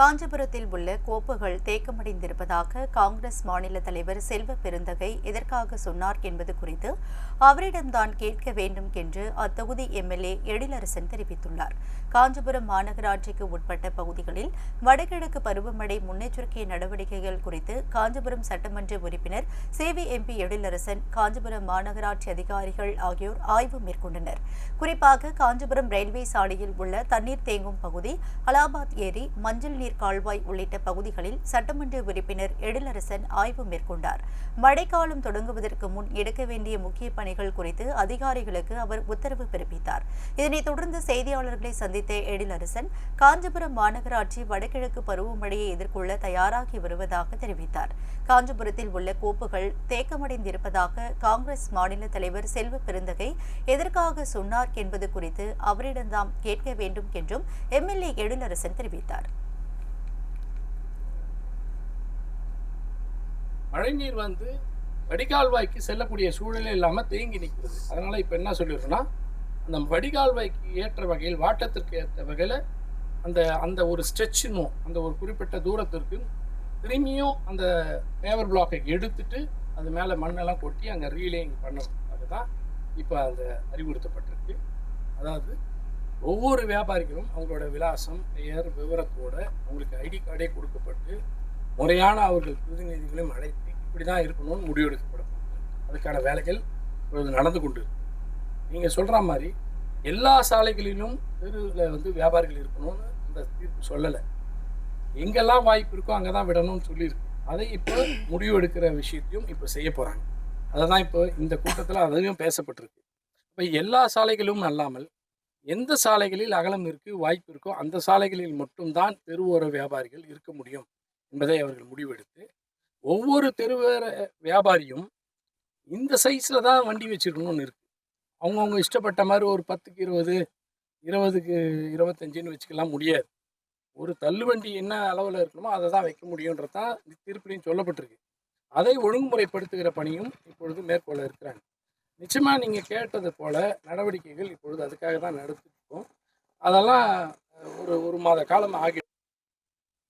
காஞ்சிபுரத்தில் உள்ள கோப்புகள் தேக்கமடைந்திருப்பதாக காங்கிரஸ் மாநில தலைவர் செல்வ பெருந்தகை எதற்காக சொன்னார் என்பது குறித்து அவரிடம்தான் கேட்க வேண்டும் என்று அத்தொகுதி எம்எல்ஏ எழிலரசன் தெரிவித்துள்ளார். காஞ்சிபுரம் மாநகராட்சிக்கு உட்பட்ட பகுதிகளில் வடகிழக்கு பருவமழை முன்னெச்சரிக்கை நடவடிக்கைகள் குறித்து காஞ்சிபுரம் சட்டமன்ற உறுப்பினர் சேவி எம்பி எழிலரசன் காஞ்சிபுரம் மாநகராட்சி அதிகாரிகள் ஆகியோர் ஆய்வு மேற்கொண்டனர். குறிப்பாக காஞ்சிபுரம் ரயில்வே சாலையில் உள்ள தண்ணீர் தேங்கும் பகுதி அலாபாத் ஏரி மஞ்சள் நீர் கால்வாய் உள்ளிட்ட பகுதிகளில் சட்டமன்ற உறுப்பினர் எழிலரசன் ஆய்வு மேற்கொண்டார். மழைக்காலம் தொடங்குவதற்கு முன் எடுக்க வேண்டிய முக்கிய பணிகள் குறித்து அதிகாரிகளுக்கு அவர் உத்தரவு பிறப்பித்தார். இதனைத் தொடர்ந்து செய்தியாளர்களை சந்தித்த எழிலரசன் காஞ்சிபுரம் மாநகராட்சி வடகிழக்கு பருவமழையை எதிர்கொள்ள தயாராகி வருவதாக தெரிவித்தார். காஞ்சிபுரத்தில் உள்ள கோப்புகள் தேக்கமடைந்திருப்பதாக காங்கிரஸ் மாநில தலைவர் செல்வ பெருந்தகை எதற்காக சொன்னார் என்பது குறித்து அவரிடம்தான் கேட்க வேண்டும் என்றும் எம்எல்ஏ எழிலரசன் தெரிவித்தார். மழைநீர் வந்து வடிகால்வாய்க்கு செல்லக்கூடிய சூழலே இல்லாமல் தேங்கி நிற்கிறது அதனால் இப்போ என்ன சொல்லிடுறோம்னா அந்த வடிகால்வாய்க்கு ஏற்ற வகையில் வாட்டத்திற்கு ஏற்ற வகையில் அந்த அந்த ஒரு ஸ்ட்ரெச்சுனும் அந்த ஒரு குறிப்பிட்ட தூரத்திற்கு திரும்பியும் அந்த பேவர் பிளாக்கை எடுத்துட்டு அது மேலே மண்ணெல்லாம் கொட்டி அங்கே ரீலேயிங் பண்ணணும் அதுதான் இப்போ அந்த அறிவுறுத்தப்பட்டிருக்கு. அதாவது ஒவ்வொரு வியாபாரிகளும் அவங்களோட விலாசம் பெயர் விவரத்தோட அவங்களுக்கு ஐடி கார்டே கொடுக்கப்பட்டு முறையான அவர்கள் பிரதிநிதிகளையும் அழைத்து இப்படி தான் இருக்கணும்னு முடிவெடுக்கப்படும். அதுக்கான வேலைகள் இப்பொழுது நடந்து கொண்டு நீங்கள் சொல்கிற மாதிரி எல்லா சாலைகளிலும் தெருவில் வந்து வியாபாரிகள் இருக்கணும்னு அந்த தீர்ப்பு சொல்லலை. எங்கெல்லாம் வாய்ப்பு இருக்கோ அங்கே தான் விடணும்னு சொல்லியிருக்கு. அதை இப்போ முடிவெடுக்கிற விஷயத்தையும் இப்போ செய்ய போகிறாங்க அதை தான் இப்போ இந்த கூட்டத்தில் அதையும் பேசப்பட்டிருக்கு. இப்போ எல்லா சாலைகளும் அல்லாமல் எந்த சாலைகளில் அகலம் இருக்கு வாய்ப்பு இருக்கோ அந்த சாலைகளில் மட்டும்தான் தெருவோர வியாபாரிகள் இருக்க முடியும் என்பதை அவர்கள் முடிவெடுத்து ஒவ்வொரு தெருவேற வியாபாரியும் இந்த சைஸில் தான் வண்டி வச்சுக்கணும்னு இருக்குது அவங்கவுங்க இஷ்டப்பட்ட மாதிரி ஒரு பத்துக்கு இருபது இருபதுக்கு இருபத்தஞ்சுன்னு வச்சுக்கலாம் முடியாது. ஒரு தள்ளுவண்டி என்ன அளவில் இருக்கணுமோ அதை தான் வைக்க முடியுன்றது தான் தீர்ப்பிலையும் சொல்லப்பட்டிருக்கு. அதை ஒழுங்குமுறைப்படுத்துகிற பணியும் இப்பொழுது மேற்கொள்ள இருக்கிறாங்க. நிச்சயமாக நீங்கள் கேட்டது போல் நடவடிக்கைகள் இப்பொழுது அதுக்காக தான் நடத்திருக்கோம் அதெல்லாம் ஒரு ஒரு மாத காலம் ஆகி